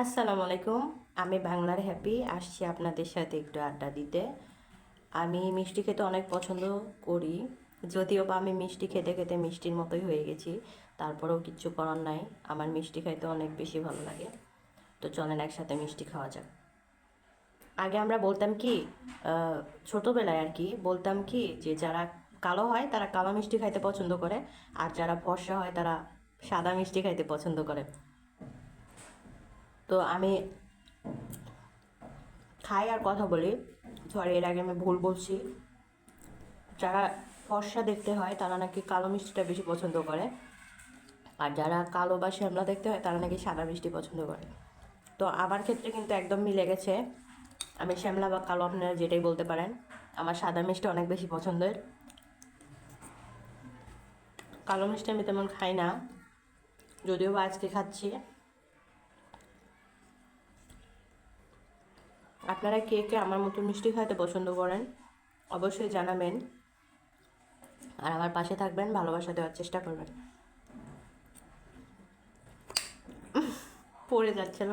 আসসালামু আলাইকুম। আমি বাংলার হ্যাপি, আসছি আপনাদের সাথে একটু আড্ডা দিতে। আমি মিষ্টি খেতে অনেক পছন্দ করি, যদিও বা আমি মিষ্টি খেতে খেতে মিষ্টির মতোই হয়ে গেছি, তারপরেও কিচ্ছু করার নাই। আমার মিষ্টি খাইতে অনেক বেশি ভালো লাগে। তো চলেন একসাথে মিষ্টি খাওয়া যাক। আগে আমরা বলতাম কি ছোটোবেলায় আর কি বলতাম কি যে যারা কালো হয় তারা কালো মিষ্টি খাইতে পছন্দ করে, আর যারা ফর্সা হয় তারা সাদা মিষ্টি খাইতে পছন্দ করে। তো আমি খাই আর কথা বলি। সরি এর আগে আমি ভুল বলছি। যারা ফর্সা দেখতে হয়, তারা নাকি কালো মিষ্টিটা বেশি পছন্দ করে। আর যারা কালো বা শ্যামলা দেখতে হয়, তারা নাকি সাদা মিষ্টি পছন্দ করে। তো আমার ক্ষেত্রে কিন্তু একদম মিলে গেছে। আমি শ্যামলা বা কালো আপনারা যেটাই বলতে পারেন, আমার সাদা মিষ্টি অনেক বেশি পছন্দের। কালো মিষ্টি আমি তেমন খাই না। যদিও বা আজকে খাচ্ছি। আপনারা কে কে আমার মতো মিষ্টি খাইতে পছন্দ করেন, অবশ্যই জানাবেন। আর আমার পাশে থাকবেন, ভালোবাসা দেওয়ার চেষ্টা করবেন। পড়ে যাচ্ছিল